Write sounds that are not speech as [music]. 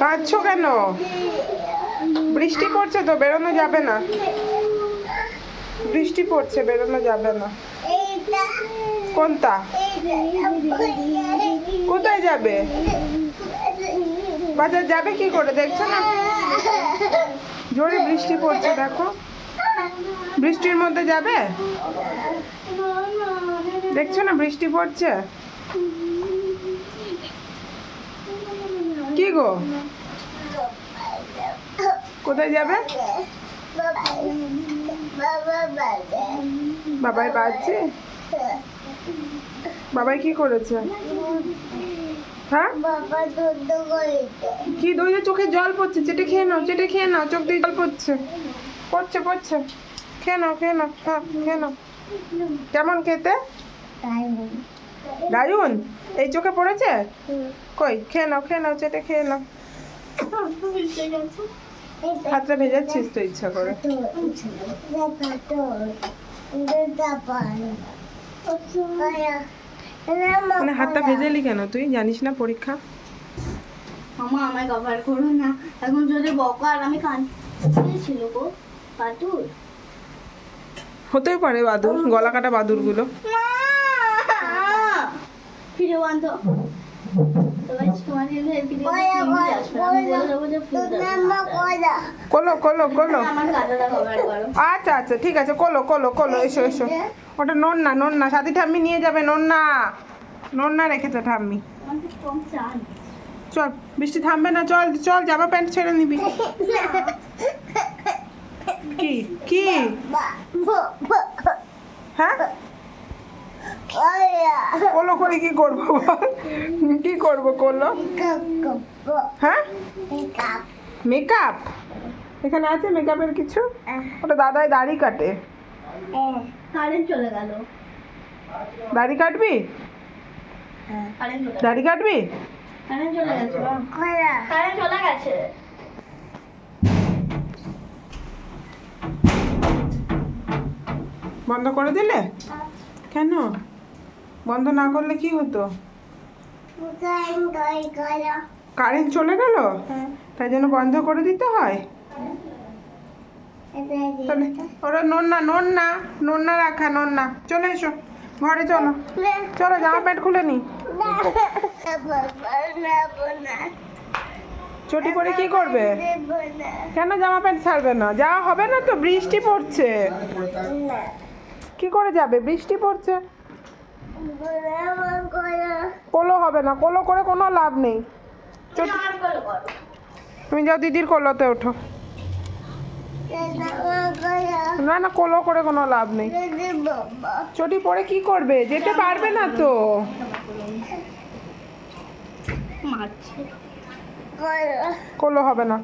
কাঁদছো কেন? বৃষ্টি পড়ছে তো, বেরোনো যাবে না। বৃষ্টি পড়ছে, বেরোনো যাবে না। কোনটা? কোথায় যাবে? বাজার যাবে কি করে, দেখছ না? জোরে বৃষ্টি পড়ছে, দেখো। বৃষ্টির মধ্যে যাবে? দেখছ না, বৃষ্টি পড়ছে কি গো? কোথায় যাবে? বাবাই বাজছে? বাবাই কি করেছে? হ্যাঁ? কি দই চোখে জল পড়ছে? চেটে খেয়ে নাও, চেটে খেয়ে নাও, চোখ দিয়ে জল পড়ছে। পড়ছে পড়ছে। খেয়ে নাও খেয়ে নাও খেয়ে নাও। কেমন খেতে? দারুণ এই চোখে পড়েছে? কই? খেয়ে নাও খেয়ে নাও চেটে খেয়ে নাও। হাতটা ভেজাচ্ছিস তো ইচ্ছা করে। মানে হাতটা ভেজালি কেন তুই? জানিস না পরীক্ষা? মামা আমায় কভার করো না। এখন যদি বকো আর আমি কান ছিল গো? পাতুর হতেই পারে বাদুর গলা কাটা বাদুরগুলো ফিরে বান্ধ কোলো কোলো কোলো। আচ্ছা আচ্ছা ঠিক আছে কোলো কোলো কোলো এসো এসো। ওটা নন না নন না সাথী ঠাম্মি নিয়ে যাবে নন না নন না রেখেছে ঠাম্মি চল বৃষ্টি থামবে না চল চল জামা প্যান্ট ছেড়ে নিবি। [laughs] কি কি? হ্যাঁ? কোলো করে কি করব কি করব কোলো? হ্যাঁ? মেকআপ এখানে আছে মেকআপের কিছু? ওটা দাদাই দাড়ি কাটে। কারেন্ট চলে গেল দাড়ি কাটবি? দাড়ি কাটবি? চলে গেছে বন্ধ করে দিলে? কেন? বন্ধ না করলে কি হতো? কারেন্ট চলে গেল? তাই জন্য বন্ধ করে দিতে হয়? তাহলে ওরা নোন না নোন না নোন না রাখা নোন। না চলে এসো ঘরে চলো। চলো জামা প্যান্ট খুলে নি। চটি পরে কি করবে? কেন জামা প্যান্ট ছাড়বে না? যাওয়া হবে না তো বৃষ্টি পড়ছে। কি করে যাবে? বৃষ্টি পড়ছে? কোলো হবে না কোলো করে কোনো লাভ নেই। তুমি যাও দিদির কোলোতে ওঠো। না না কোলো করে কোনো লাভ নেই। চটি পরে কি করবে? যেতে পারবে না তো। কোলো হবে না।